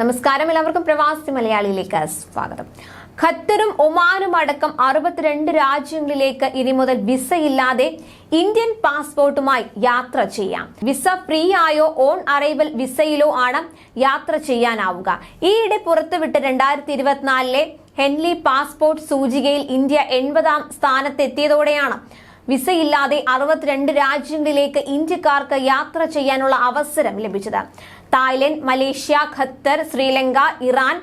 നമസ്കാരം. എല്ലാവർക്കും പ്രവാസി മലയാളിയിലേക്ക് സ്വാഗതം. ഖത്തറും ഒമാനും അടക്കം അറുപത്തിരണ്ട് രാജ്യങ്ങളിലേക്ക് ഇനി മുതൽ വിസയില്ലാതെ ഇന്ത്യൻ പാസ്പോർട്ടുമായി യാത്ര ചെയ്യാം. വിസ ഫ്രീ ആയോ ഓൺ അറൈവൽ വിസയിലോ ആണ് യാത്ര ചെയ്യാനാവുക. ഈയിടെ പുറത്തുവിട്ട രണ്ടായിരത്തി ഇരുപത്തിനാലിലെ ഹെൻലി പാസ്പോർട്ട് സൂചികയിൽ ഇന്ത്യ എൺപതാം സ്ഥാനത്തെത്തിയതോടെയാണ് വിസയില്ലാതെ അറുപത്തിരണ്ട് രാജ്യങ്ങളിലേക്ക് ഇന്ത്യക്കാർക്ക് യാത്ര ചെയ്യാനുള്ള അവസരം ലഭിച്ചത്. Thailand Malaysia Qatar Sri Lanka Iran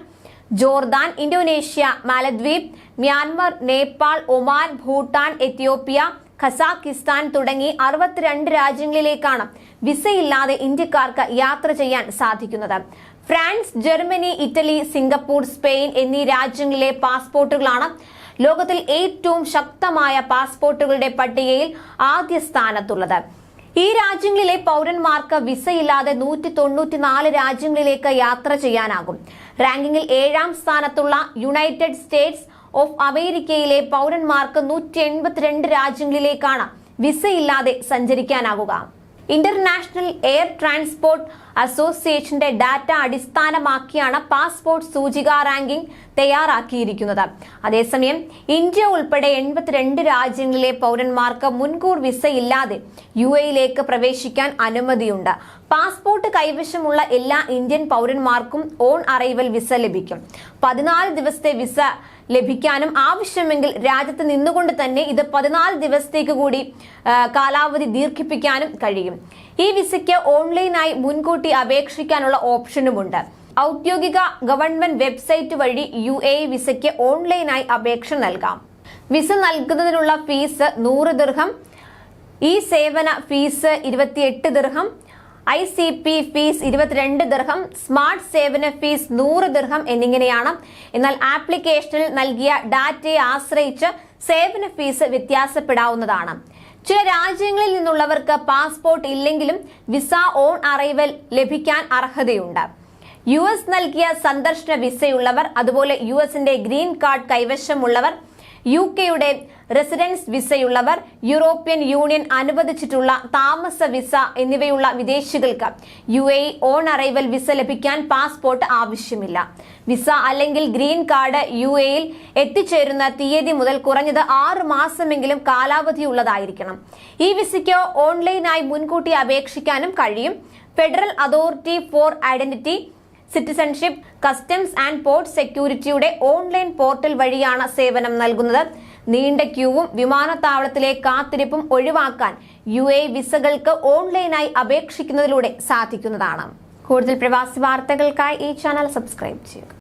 Jordan Indonesia മാലദ്വീപ് Myanmar Nepal Oman Bhutan Ethiopia Kazakhstan തുടങ്ങി അറുപത്തിരണ്ട് രാജ്യങ്ങളിലേക്കാണ് വിസയില്ലാതെ ഇന്ത്യക്കാർക്ക് യാത്ര ചെയ്യാൻ സാധിക്കുന്നത്. France Germany Italy Singapore Spain എന്നീ രാജ്യങ്ങളിലെ പാസ്പോർട്ടുകളാണ് ലോകത്തിൽ ഏറ്റവും ശക്തമായ പാസ്പോർട്ടുകളുടെ പട്ടികയിൽ ആദ്യ സ്ഥാനത്തുള്ളത്. ഈ രാജ്യങ്ങളിലെ പൗരന്മാർക്ക് വിസയില്ലാതെ നൂറ്റി തൊണ്ണൂറ്റിനാല് രാജ്യങ്ങളിലേക്ക് യാത്ര ചെയ്യാനാകും. റാങ്കിങ്ങിൽ ഏഴാം സ്ഥാനത്തുള്ള യുണൈറ്റഡ് സ്റ്റേറ്റ്സ് ഓഫ് അമേരിക്കയിലെ പൗരന്മാർക്ക് നൂറ്റി എൺപത്തിരണ്ട് രാജ്യങ്ങളിലേക്കാണ് വിസയില്ലാതെ സഞ്ചരിക്കാനാകുക ഇന്റർനാഷണൽ എയർ ട്രാൻസ്പോർട്ട് അസോസിയേഷന്റെ ഡാറ്റ അടിസ്ഥാനമാക്കിയാണ് പാസ്പോർട്ട് സൂചിക റാങ്കിംഗ് തയ്യാറാക്കിയിരിക്കുന്നത്. അതേസമയം ഇന്ത്യ ഉൾപ്പെടെ എൺപത്തിരണ്ട് രാജ്യങ്ങളിലെ പൗരന്മാർക്ക് മുൻകൂർ വിസ ഇല്ലാതെ യു എയിലേക്ക് പ്രവേശിക്കാൻ അനുമതിയുണ്ട്. പാസ്പോർട്ട് കൈവശമുള്ള എല്ലാ ഇന്ത്യൻ പൗരന്മാർക്കും ഓൺ അറൈവൽ വിസ ലഭിക്കും. പതിനാല് ദിവസത്തെ വിസ ലഭിക്കാനും ആവശ്യമെങ്കിൽ രാജ്യത്ത് നിന്നുകൊണ്ട് തന്നെ ഇത് പതിനാല് ദിവസത്തേക്ക് കൂടി കാലാവധി ദീർഘിപ്പിക്കാനും കഴിയും. ഈ വിസയ്ക്ക് ഓൺലൈനായി മുൻകൂട്ടി അപേക്ഷിക്കാനുള്ള ഓപ്ഷനുമുണ്ട്. ഔദ്യോഗിക ഗവൺമെന്റ് വെബ്സൈറ്റ് വഴി യു എ വിസയ്ക്ക് ഓൺലൈനായി അപേക്ഷ നൽകാം. വിസ നൽകുന്നതിനുള്ള ഫീസ് നൂറ് ദീർഘം ഈ സേവന ഫീസ് ഇരുപത്തിയെട്ട് ദീർഘം ഐ സി പി ഫീസ് ഇരുപത്തിരണ്ട് ദീർഘം സ്മാർട്ട് സേവന ഫീസ് നൂറ് ദീർഘം എന്നിങ്ങനെയാണ്. എന്നാൽ ആപ്ലിക്കേഷനിൽ നൽകിയ ഡാറ്റയെ ആശ്രയിച്ച് സേവന ഫീസ് വ്യത്യാസപ്പെടാവുന്നതാണ്. ചില രാജ്യങ്ങളിൽ നിന്നുള്ളവർക്ക് പാസ്പോർട്ട് ഇല്ലെങ്കിലും വിസ ഓൺ അറൈവൽ ലഭിക്കാൻ അർഹതയുണ്ട്. യു എസ് നൽകിയ സന്ദർശന വിസയുള്ളവർ അതുപോലെ യു എസിന്റെ ഗ്രീൻ കാർഡ് കൈവശമുള്ളവർ യു കെയുടെ റെസിഡൻസ് വിസയുള്ളവർ യൂറോപ്യൻ യൂണിയൻ അനുവദിച്ചിട്ടുള്ള താമസ വിസ എന്നിവയുള്ള വിദേശികൾക്ക് U A on arrival visa ലഭിക്കാൻ പാസ്പോർട്ട് ആവശ്യമില്ല. വിസ അല്ലെങ്കിൽ ഗ്രീൻ കാർഡ് യു എയിൽ എത്തിച്ചേരുന്ന തീയതി മുതൽ കുറഞ്ഞത് ആറ് മാസമെങ്കിലും കാലാവധിയുള്ളതായിരിക്കണം ഈ വിസയ്ക്ക് ഓൺലൈനായി മുൻകൂട്ടി അപേക്ഷിക്കാനും കഴിയും. Federal authority for identity citizenship customs and port സെക്യൂരിറ്റിയുടെ online portal വഴിയാണ് സേവനം നൽകുന്നത്. നീണ്ട ക്യൂവും വിമാനത്താവളത്തിലെ കാത്തിരിപ്പും ഒഴിവാക്കാൻ യു എ വിസകൾക്ക് ഓൺലൈനായി അപേക്ഷിക്കുന്നതിലൂടെ സാധിക്കുന്നതാണ്. കൂടുതൽ പ്രവാസി വാർത്തകൾക്കായി ഈ ചാനൽ സബ്സ്ക്രൈബ് ചെയ്യുക.